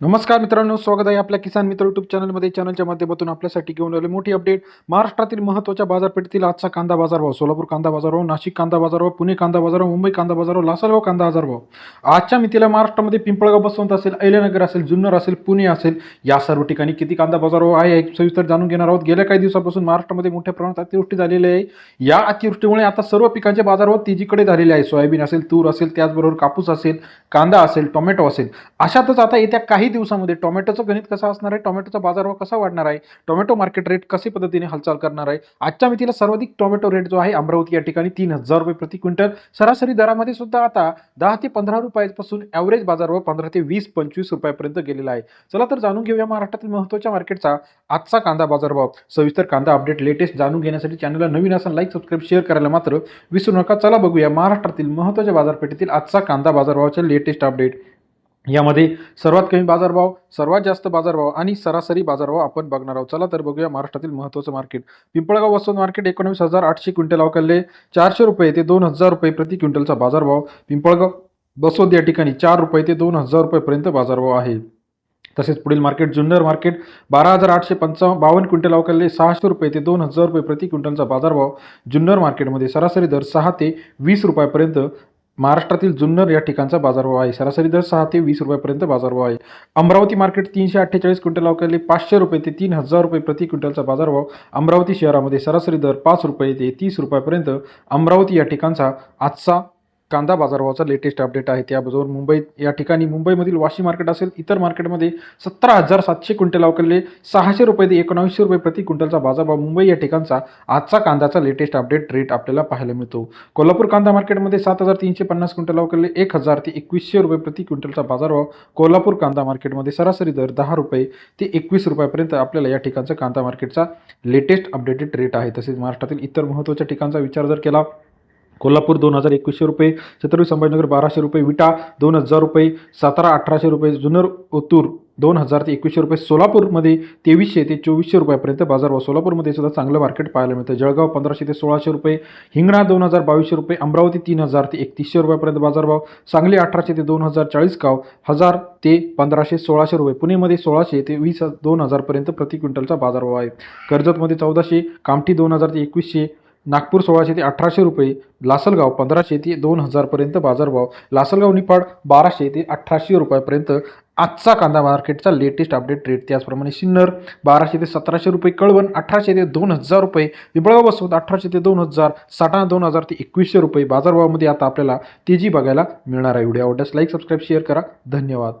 नमस्कार मित्रांनो स्वागत आहे आपल्या किसान मित्र युट्यूब चॅनलमध्ये. चॅनलच्या माध्यमातून आपल्यासाठी घेऊन आले मोठी अपडेट महाराष्ट्रातील महत्त्वाच्या बाजारपेठेतील आजचा कांदा बाजारभाव. सोलापूर कांदा बाजारभाव नाशिक कांदा बाजारभाव पुणे कांदा बाजारभाव मुंबई कांदा बाजारभाव लासलगाव कांदा बाजारभाव. आजच्या मितीला महाराष्ट्रामध्ये पिंपळगाव बसवंत असेल अहिल्यानगर असेल जुन्नर असेल पुणे असेल या सर्व ठिकाणी किती कांदा बाजारभाव आहे सविस्तर जाणून घेणार आहोत. गेल्या काही दिवसापासून महाराष्ट्रामध्ये मोठ्या प्रमाणात अतिवृष्टी झालेली आहे. या अतिवृष्टीमुळे आता सर्व पिकांचे बाजारभाव तेजीकडे झालेले आहे सोयाबीन असेल तूर असेल त्याचबरोबर कापूस असेल कांदा असेल टोमॅटो असेल. अशातच आता येत्या काही दिवसामध्ये टोमॅटोचं गणित कसं असणार आहे? टोमॅटोचा बाजारभाव कसा वाढणार आहे? टोमॅटो मार्केट रेट कसे पद्धतीने हालचाल करणार आहे? आजच्या मितीला सर्वाधिक टोमॅटो रेट जो आहे अमरावती या ठिकाणी तीन हजार रुपये प्रति क्विंटल. सरासरी दरामध्ये सुद्धा आता दहा ते पंधरा रुपयापासून ॲव्हरेज बाजारभाव पंधरा ते वीस पंचवीस रुपयापर्यंत गेलेला आहे. चला तर जाणून घेऊया महाराष्ट्रातील महत्त्वाच्या मार्केटचा आजचा कांदा बाजारभाव. सविस्तर कांदा अपडेट लेटेस्ट जाणून घेण्यासाठी चॅनलला नवीन असं लाईक सबस्क्राईब शेअर करायला मात्र विसरू नका. चला बघूया महाराष्ट्रातील महत्त्वाच्या बाजारपेठेतील आजचा कांदा बाजारभावाचे लेटेस्ट अपडेट यामध्ये सर्वात कमी बाजारभाव सर्वात जास्त बाजारभाव आणि सरासरी बाजारभाव आपण बघणार आहोत. चला तर बघूया महाराष्ट्रातील महत्त्वाचं मार्केट पिंपळगाव वस्तू मार्केट एकोणवीस हजार आठशे क्विंटल अवकालले चारशे रुपये ते दोन हजार रुपये प्रति क्विंटलचा बाजारभाव. पिंपळगाव बसवत या ठिकाणी चार रुपये ते दोन हजार रुपयेपर्यंत बाजारभाव आहे. तसेच पुढील मार्केट जुन्नर मार्केट बारा हजार आठशे पंचा बावन्न क्विंटल अवकालले सहाशे रुपये ते दोन हजार रुपये प्रति क्विंटलचा बाजारभाव जुन्नर मार्केटमध्ये सरासरी दर सहा ते वीस रुपयापर्यंत महाराष्ट्रातील जुन्नर या ठिकाणचा बाजारभाव आहे. सरासरी दर सहा ते वीस रुपयापर्यंत बाजारभाव आहे. अमरावती मार्केट तीनशे अठ्ठेचाळीस क्विंटल अवकाले पाचशे रुपये ते तीन हजार रुपये प्रति क्विंटलचा बाजारभाव अमरावती शहरामध्ये सरासरी दर पाच रुपये ते तीस रुपयापर्यंत अमरावती या ठिकाणचा आजचा कांदा बाजारभावाचा लेटेस्ट अपडेट आहे. त्याबरोबर मुंबईत या ठिकाणी मुंबईमधील वाशी मार्केट असेल इतर मार्केटमध्ये सतरा हजार सातशे क्विंटल अवकलले सहाशे रुपये ते एकोणावीसशे रुपये प्रति क्विंटलचा बाजारभाव मुंबई या ठिकाणचा आजचा कांद्याचा लेटेस्ट अपडेट रेट आपल्याला पाहायला मिळतो. कोल्हापूर कांदा मार्केटमध्ये सात हजार तीनशे पन्नास क्विंटल अवकलले एक हजार ते एकवीसशे रुपये प्रति क्विंटलचा बाजारभाव कोल्हापूर कांदा मार्केटमध्ये सरासरी दर दहा रुपये ते एकवीस रुपयापर्यंत आपल्याला या ठिकाणचा कांदा मार्केटचा लेटेस्ट अपडेटेड रेट आहे. तसेच महाराष्ट्रातील इतर महत्त्वाच्या ठिकाणचा विचार जर केला कोल्हापूर दोन हजार एकवीसशे रुपये छत्रपती संभाजीनगर बाराशे रुपये विटा दोन हजार रुपये सातारा अठराशे रुपये जुन्नर ओतूर दोन हजार ते एकवीसशे रुपये सोलापूरमध्ये तेवीसशे ते चोवीसशे रुपयापर्यंत बाजार व सोलापूरमध्ये सुद्धा चांगलं मार्केट पाहायला मिळतं. जळगाव पंधराशे ते सोळाशे रुपये हिंगणा दोन हजार बावीसशे रुपये अमरावती तीन हजार ते एकतीसशे रुपयापर्यंत बाजारभाव सांगली अठराशे ते दोन हजार चाळीस गाव हजार ते पंधराशे सोळाशे रुपये पुणेमध्ये सोळाशे ते वीस दोन हजारपर्यंत प्रति क्विंटलचा बाजारभाव आहे. कर्जतमध्ये चौदाशे कामठी दोन हजार ते एकवीसशे नागपूर सोळाशे ते अठराशे रुपये लासलगाव पंधराशे ते दोन हजारपर्यंत बाजारभाव लासलगाव निफाड बाराशे ते अठराशे रुपयापर्यंत. आजचा कांदा मार्केटचा लेटेस्ट अपडेट रेट त्याचप्रमाणे सिन्नर बाराशे ते सतराशे रुपये कळवण अठराशे ते दोन हजार रुपये विबळगाव बसवत अठराशे ते दोन हजार साठा दोन हजार ते एकवीसशे रुपये. बाजारभावामध्ये आता आपल्याला तेजी बघायला मिळणार आहे. व्हिडिओ आवडल्यास लाईक सबस्क्राईब शेअर करा. धन्यवाद.